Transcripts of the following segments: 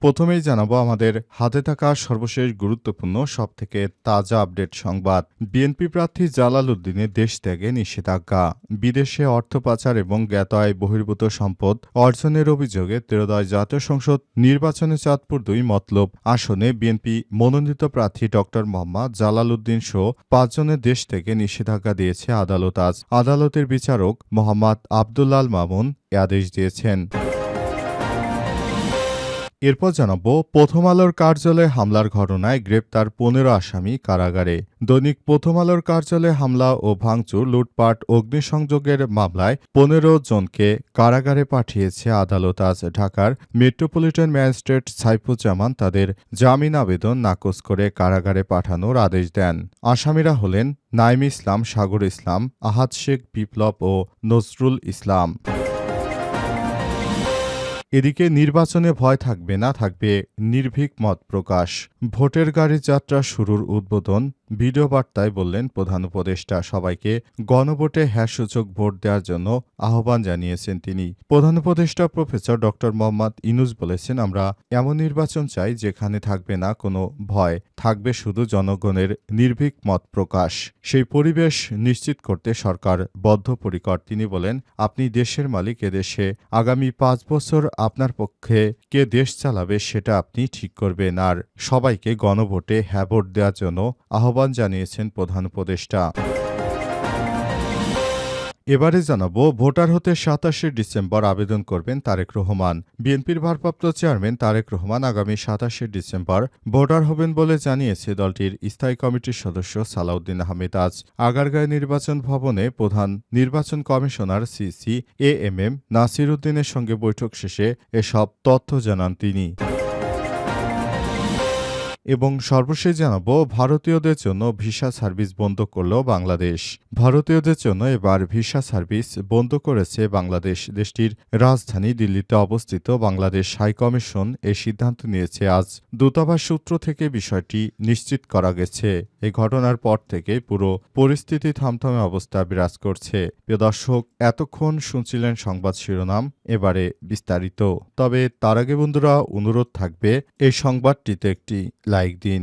প্রথমেই জানাব আমাদের হাতে থাকা সর্বশেষ গুরুত্বপূর্ণ সবথেকে তাজা আপডেট সংবাদ। বিএনপি প্রার্থী জালাল উদ্দিনের দেশ ত্যাগে নিষেধাজ্ঞা। বিদেশে অর্থ পাচার এবং জ্ঞাত আয় বহির্ভূত সম্পদ অর্জনের অভিযোগে ত্রয়োদয় জাতীয় সংসদ নির্বাচনে চাঁদপুর দুই মতলব আসনে বিএনপি মনোনীত প্রার্থী ড. মোহাম্মদ জালাল উদ্দিন সহ পাঁচজনের দেশ থেকে নিষেধাজ্ঞা দিয়েছে আদালত আজ। আদালতের বিচারক মোহাম্মদ আবদুল্লাল মামুন এ আদেশ দিয়েছেন। এরপর জানাব, প্রথম আলোর কার্যালয়ে হামলার ঘটনায় গ্রেপ্তার পনেরো আসামি কারাগারে। দৈনিক প্রথম আলোর কার্যালয়ে হামলা ও ভাঙচুর, লুটপাট, অগ্নিসংযোগের মামলায় পনেরো জনকে কারাগারে পাঠিয়েছে আদালত। আজ ঢাকার মেট্রোপলিটন ম্যাজিস্ট্রেট সাইফুজ্জামান তাদের জামিন আবেদন নাকচ করে কারাগারে পাঠানোর আদেশ দেন। আসামিরা হলেন নাইম ইসলাম, সাগর ইসলাম, আহাদ শেখ বিপ্লব ও নজরুল ইসলাম। এদিকে নির্বাচনে ভয় থাকবে না থাকবে নির্ভীক মত প্রকাশ। ভোটের গাড়ি যাত্রা শুরুর উদ্বোধন ভিডিও বার্তায় বললেন প্রধান উপদেষ্টা, সবাইকে গণভোটে হ্যাঁ সূচক ভোট দেওয়ার জন্য আহ্বান জানিয়েছেন তিনি। প্রধান উপদেষ্টা প্রফেসর ড মোহাম্মদ ইনুস বলেছেন, আমরা এমন নির্বাচন চাই যেখানে থাকবে না কোনো ভয়, থাকবে শুধু জনগণের নির্ভীক মত প্রকাশ। সেই পরিবেশ নিশ্চিত করতে সরকার বদ্ধপরিকর। তিনি বলেন, আপনি দেশের মালিক এদেশে আগামী পাঁচ বছর আপনার পক্ষে কে দেশ চালাবে সেটা আপনি ঠিক করবেন। আর সবাইকে গণভোটে হ্যাঁ ভোট দেওয়ার জন্য আহ্বান জানিয়েছেন প্রধান উপদেষ্টা। এবারে জানাব, ভোটার হতে সাতাশে ডিসেম্বর আবেদন করবেন তারেক রহমান। বিএনপির ভারপ্রাপ্ত চেয়ারম্যান তারেক রহমান আগামী সাতাশে ডিসেম্বর ভোটার হবেন বলে জানিয়েছে দলটির স্থায়ী কমিটির সদস্য সালাউদ্দিন আহমেদ আজ। আগারগাঁয় নির্বাচন ভবনে প্রধান নির্বাচন কমিশনার সিসি এ এম এম নাসির উদ্দিনের সঙ্গে বৈঠক শেষে এসব তথ্য জানান তিনি। এবং সর্বশেষ জানাব, ভারতীয়দের জন্য ভিসা সার্ভিস বন্ধ করল বাংলাদেশ। ভারতীয়দের জন্য এবার ভিসা সার্ভিস বন্ধ করেছে বাংলাদেশ। দেশটির রাজধানী দিল্লিতে অবস্থিত বাংলাদেশ হাইকমিশন এ সিদ্ধান্ত নিয়েছে। আজ দূতাবাস সূত্র থেকে বিষয়টি নিশ্চিত করা গেছে। এই ঘটনার পর থেকে পুরো পরিস্থিতি থামথামে অবস্থা বিরাজ করছে। প্রিয় দর্শক, এতক্ষণ শুনছিলেন সংবাদ শিরোনাম, এবারে বিস্তারিত। তবে তার আগে বন্ধুরা, অনুরোধ থাকবে, এই সংবাদটিতে একটি লাইক দিন।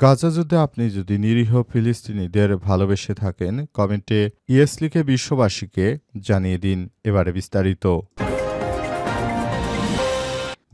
গাজা যুদ্ধে আপনি যদি নিরীহ ফিলিস্তিনিদের ভালোবেসে থাকেন, কমেন্টে ইয়েস লিখে বিশ্ববাসীকে জানিয়ে দিন এবারে বিস্তারিত।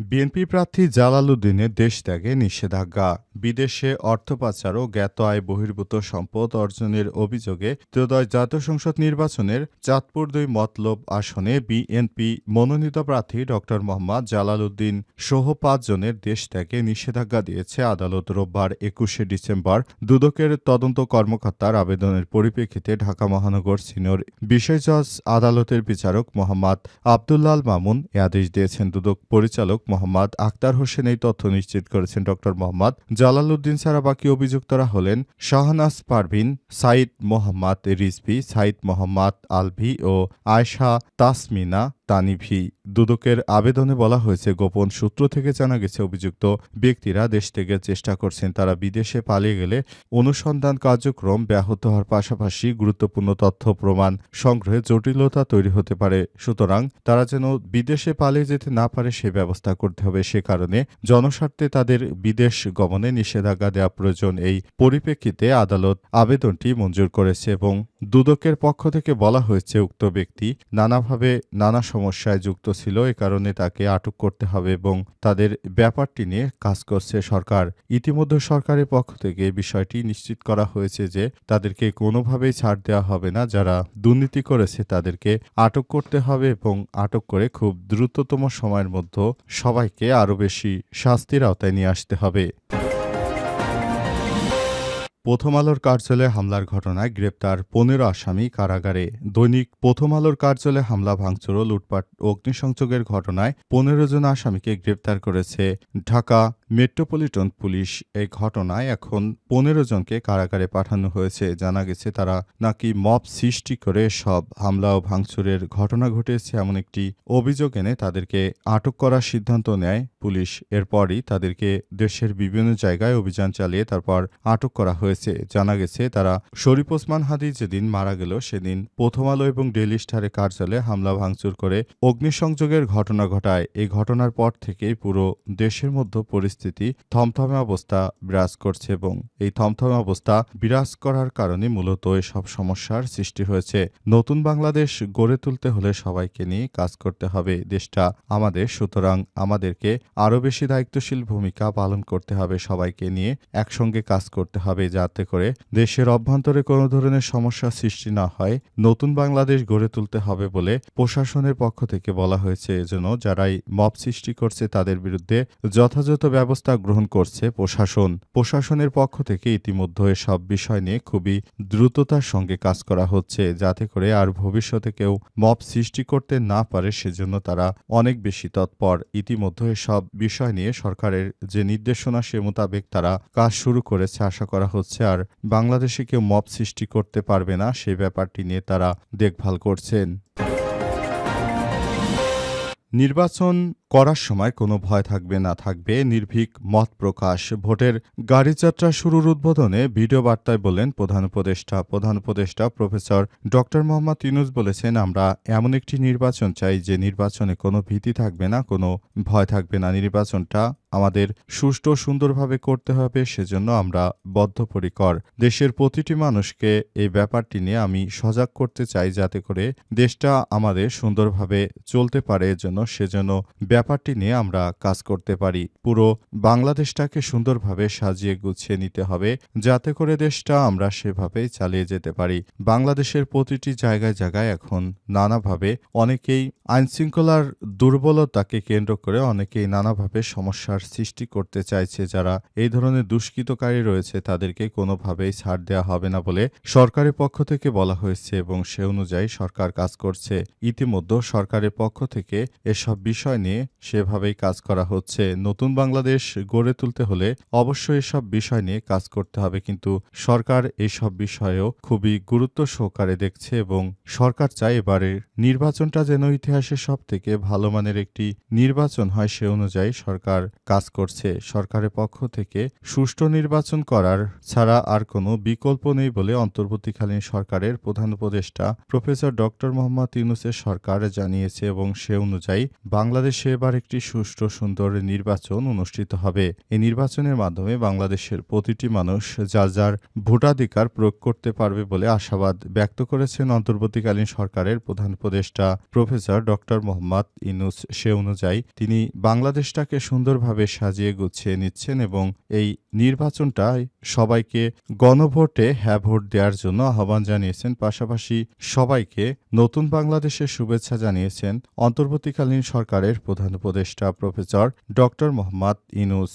বিএনপি প্রার্থী জালাল উদ্দিনের দেশ ত্যাগে নিষেধাজ্ঞা। বিদেশে অর্থ পাচার ও জ্ঞাত আয় বহির্ভূত সম্পদ অর্জনের অভিযোগে ত্রয়োদশ জাতীয় সংসদ নির্বাচনের চাঁদপুর দুই মতলব আসনে বিএনপি মনোনীত প্রার্থী ড মোহাম্মদ জালাল উদ্দিন সহ পাঁচজনের দেশ ত্যাগে নিষেধাজ্ঞা দিয়েছে আদালত রোববার একুশে ডিসেম্বর দুদকের তদন্ত কর্মকর্তার আবেদনের পরিপ্রেক্ষিতে ঢাকা মহানগর সিনিয়র বিশেষ জজ আদালতের বিচারক মোহাম্মদ আবদুল্লাল মামুন এ আদেশ দিয়েছেন। দুদক পরিচালক মোহাম্মদ আক্তার হোসেন এই তথ্য নিশ্চিত করেছেন। ড মোহাম্মদ জালালউদ্দিন ছাড়া বাকি অভিযুক্তরা হলেন শাহনাজ পারভিন, সাইদ মোহাম্মদ রিজভি, সাইদ মোহাম্মদ আলভি ও আয়শা তাসমিনা। তানিভি। দুদকের আবেদনে বলা হয়েছে, গোপন সূত্র থেকে জানা গেছে, অভিযুক্ত ব্যক্তিরা দেশ থেকে চেষ্টা করছেন। তারা বিদেশে পালিয়ে গেলে অনুসন্ধান কার্যক্রম ব্যাহত হওয়ার পাশাপাশি গুরুত্বপূর্ণ তথ্য প্রমাণ সংগ্রহে জটিলতা তৈরি হতে পারে। সুতরাং তারা যেন বিদেশে পালিয়ে যেতে না পারে, সে ব্যবস্থা করতে হবে। সে কারণে জনস্বার্থে তাদের বিদেশ গমনে নিষেধাজ্ঞা দেওয়া প্রয়োজন। এই পরিপ্রেক্ষিতে আদালত আবেদনটি মঞ্জুর করেছে এবং দুদকের পক্ষ থেকে বলা হয়েছে, উক্ত ব্যক্তি নানাভাবে নানা সমস্যায় যুক্ত ছিল, এ কারণে তাকে আটক করতে হবে এবং তাদের ব্যাপারটি নিয়ে কাজ করছে সরকার। ইতিমধ্যে সরকারের পক্ষ থেকে বিষয়টি নিশ্চিত করা হয়েছে যে, তাদেরকে কোনোভাবেই ছাড় দেওয়া হবে না। যারা দুর্নীতি করেছে, তাদেরকে আটক করতে হবে এবং আটক করে খুব দ্রুততম সময়ের মধ্যে সবাইকে আরও বেশি শাস্তির আওতায় নিয়ে আসতে হবে। প্রথম আলোর কার্যালয়ে হামলার ঘটনায় গ্রেপ্তার পনেরো আসামি কারাগারে। দৈনিক প্রথম আলোর কার্যালয়ে হামলা, ভাঙচুর ও লুটপাট, অগ্নিসংযোগের ঘটনায় পনেরো জন আসামিকে গ্রেপ্তার করেছে। ঢাকা মেট্রোপলিটন পুলিশ এই ঘটনায় এখন পনেরো জনকে কারাগারে পাঠানো হয়েছে। জানা গেছে তারা নাকি মব সৃষ্টি করে সব হামলা ও ভাঙচুরের ঘটনা ঘটেছে এমন একটি অভিযোগ এনে তাদেরকে আটক করার সিদ্ধান্ত নেয় পুলিশ। এরপরই তাদেরকে দেশের বিভিন্ন জায়গায় অভিযান চালিয়ে তারপর আটক করা হয়েছে। জানা গেছে, তারা শরীফ ওসমান হাদি যেদিন মারা গেল সেদিন প্রথম আলো এবং ডেলি স্টারের কার্যালয়ে হামলা ভাঙচুর করে অগ্নিসংযোগের ঘটনা ঘটায়। এই ঘটনার পর থেকেই পুরো দেশের মধ্যে পরিস্থিতি থমথমে অবস্থা বিরাজ করছে এবং এই থমথমে অবস্থা বিরাজ করার কারণে মূলত এসব সমস্যার সৃষ্টি হয়েছে। নতুন বাংলাদেশ গড়ে তুলতে হলে সবাইকে নিয়ে কাজ করতে হবে। দেশটা আমাদের, সুতরাং আমাদেরকে আরও বেশি দায়িত্বশীল ভূমিকা পালন করতে হবে। সবাইকে নিয়ে একসঙ্গে কাজ করতে হবে। যাতে করে দেশের অভ্যন্তরে কোনো ধরনের সমস্যা সৃষ্টি না হয়, নতুন বাংলাদেশ গড়ে তুলতে হবে বলে প্রশাসনের পক্ষ থেকে বলা হয়েছে। এজন্য যারাই মব সৃষ্টি করছে তাদের বিরুদ্ধে যথাযথ ব্যবস্থা গ্রহণ করছে প্রশাসন। প্রশাসনের পক্ষ থেকে ইতিমধ্যে সব বিষয় নিয়ে খুবই দ্রুততার সঙ্গে কাজ করা হচ্ছে, যাতে করে আর ভবিষ্যতে কেউ মব সৃষ্টি করতে না পারে, সেজন্য তারা অনেক বেশি তৎপর। ইতিমধ্যে সব বিষয় নিয়ে সরকারের যে নির্দেশনা, সে মোতাবেক তারা কাজ শুরু করেছে, আশা করা হচ্ছে। আর বাংলাদেশে কেউ মব সৃষ্টি করতে পারবে না, সে ব্যাপারটি নিয়ে তারা দেখভাল করছেন। নির্বাচন করার সময় কোনো ভয় থাকবে, না থাকবে, নির্ভীক মত প্রকাশ। ভোটের গাড়িযাত্রা শুরুর উদ্বোধনে ভিডিও বার্তায় বললেন প্রধান উপদেষ্টা। প্রধান উপদেষ্টা প্রফেসর ড মোহাম্মদ ইউনুস বলেছেন, আমরা এমন একটি নির্বাচন চাই যে নির্বাচনে কোনো ভীতি থাকবে না, কোনো ভয় থাকবে না। নির্বাচনটা আমাদের সুষ্ঠু সুন্দরভাবে করতে হবে, সেজন্য আমরা বদ্ধপরিকর। দেশের প্রতিটি মানুষকে এই ব্যাপারটি নিয়ে আমি সজাগ করতে চাই যাতে করে দেশটা আমাদের সুন্দরভাবে চলতে পারে, এজন্য সেজন্য ব্যাপারটি নিয়ে আমরা কাজ করতে পারি। পুরো বাংলাদেশটাকে সুন্দরভাবে সাজিয়ে গুছিয়ে নিতে হবে, যাতে করে দেশটা আমরা সেভাবেই চালিয়ে যেতে পারি। বাংলাদেশের প্রতিটি জায়গায় জায়গায় এখন নানাভাবে অনেকেই আইনশৃঙ্খলার দুর্বলতাকে কেন্দ্র করে অনেকেই নানাভাবে সমস্যার সৃষ্টি করতে চাইছে। যারা এই ধরনের দুষ্কৃতকারী রয়েছে, তাদেরকে কোনোভাবেই ছাড় দেওয়া হবে না বলে সরকারের পক্ষ থেকে বলা হয়েছে এবং সে অনুযায়ী সরকার কাজ করছে। ইতিমধ্যে সরকারের পক্ষ থেকে এসব বিষয় নিয়ে সেভাবেই কাজ করা হচ্ছে। নতুন বাংলাদেশ গড়ে তুলতে হলে অবশ্যই এসব বিষয় নিয়ে কাজ করতে হবে, কিন্তু সরকার এইসব বিষয়েও খুবই গুরুত্ব সহকারে দেখছে এবং সরকার চায় এবারের নির্বাচনটা যেন ইতিহাসের সব থেকে ভালো মানের একটি নির্বাচন হয় সে অনুযায়ী সরকার কাজ করছে। সরকারের পক্ষ থেকে সুষ্ঠু নির্বাচন করার ছাড়া আর কোনো বিকল্প নেই বলে অন্তর্বর্তীকালীন সরকারের প্রধান উপদেষ্টা প্রফেসর ডক্টর মোহাম্মদ ইউনুসের সরকার জানিয়েছে এবং সে অনুযায়ী বাংলাদেশে এবার একটি সুষ্ঠু সুন্দর নির্বাচন অনুষ্ঠিত হবে। এই নির্বাচনের মাধ্যমে বাংলাদেশের প্রতিটি মানুষ যার যার ভোটাধিকার প্রয়োগ করতে পারবে বলে আশাবাদ ব্যক্ত করেছেন অন্তর্বর্তীকালীন সরকারের প্রধান উপদেষ্টা প্রফেসর ডক্টর মোহাম্মদ ইনুস। সে অনুযায়ী তিনি বাংলাদেশটাকে সুন্দরভাবে সাজিয়ে গুছিয়ে নিচ্ছেন এবং এই নির্বাচনটায় সবাইকে গণভোটে হ্যাঁ ভোট দেওয়ার জন্য আহ্বান জানিয়েছেন। পাশাপাশি সবাইকে নতুন বাংলাদেশের শুভেচ্ছা জানিয়েছেন অন্তর্বর্তীকালীন সরকারের প্রধান উপদেষ্টা professor doctor Mohammad Yunus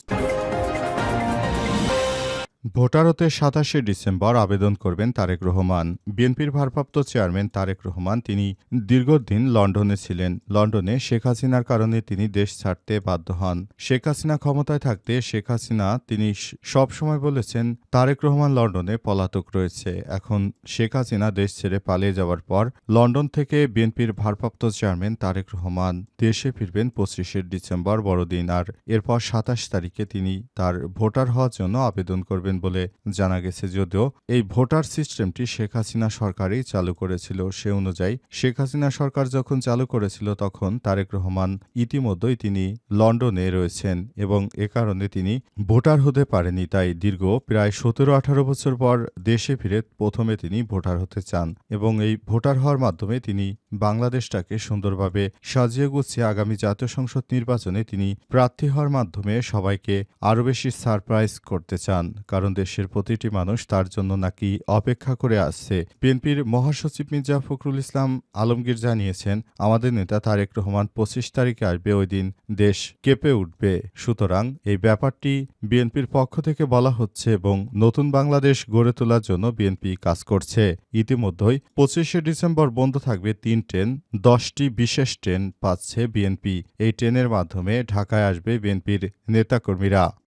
voter হতে সাতাশে ডিসেম্বর আবেদন করবেন তারেক রহমান। বিএনপির ভারপ্রাপ্ত চেয়ারম্যান তারেক রহমান, তিনি দীর্ঘদিন লন্ডনে ছিলেন। লন্ডনে শেখ হাসিনার কারণে তিনি দেশ ছাড়তে বাধ্য হন। শেখ হাসিনা ক্ষমতায় থাকতে শেখ হাসিনা, তিনি সব সময় বলেছেন, তারেক রহমান লন্ডনে পলাতক রয়েছে। এখন শেখ হাসিনা দেশ ছেড়ে পালিয়ে যাওয়ার পর লন্ডন থেকে বিএনপির ভারপ্রাপ্ত চেয়ারম্যান তারেক রহমান। দেশে ফিরবেন পঁচিশে ডিসেম্বর বড়দিন। আর এরপর সাতাশ তারিখে তিনি তার ভোটার হওয়ার জন্য আবেদন করবেন। বলে জানা গেছে যদিও এই ভোটার সিস্টেমটি শেখ হাসিনা সরকারই চালু করেছিল সে অনুযায়ী। শেখ হাসিনা সরকার যখন চালু করেছিল তখন তারেক রহমান ইতিমধ্যেই তিনি লন্ডনে রয়েছেন এবং এ কারণে তিনি ভোটার হতে পারেনি। তাই দীর্ঘ প্রায় সতেরো আঠারো বছর পর দেশে ফিরে প্রথমে তিনি ভোটার হতে চান এবং এই ভোটার হওয়ার মাধ্যমে তিনি বাংলাদেশটাকে সুন্দরভাবে সাজিয়ে গুছিয়ে আগামী জাতীয় সংসদ নির্বাচনে তিনি প্রার্থী হওয়ার মাধ্যমে সবাইকে আরও বেশি সারপ্রাইজ করতে চান। কারণ দেশের প্রতিটি মানুষ তার জন্য নাকি অপেক্ষা করে আসছে। বিএনপির মহাসচিব মির্জা ফখরুল ইসলাম আলমগীর জানিয়েছেন, আমাদের নেতা তারেক রহমান পঁচিশ তারিখে আসবে, ওই দিন দেশ কেঁপে উঠবে। সুতরাং এই ব্যাপারটি বিএনপির পক্ষ থেকে বলা হচ্ছে এবং নতুন বাংলাদেশ গড়ে তোলার জন্য বিএনপি কাজ করছে। ইতিমধ্যেই পঁচিশে ডিসেম্বর বন্ধ থাকবে তিন ট্রেন, দশটি বিশেষ ট্রেন পাচ্ছে বিএনপি। এই ট্রেনের মাধ্যমে ঢাকায় আসবে বিএনপির নেতাকর্মীরা।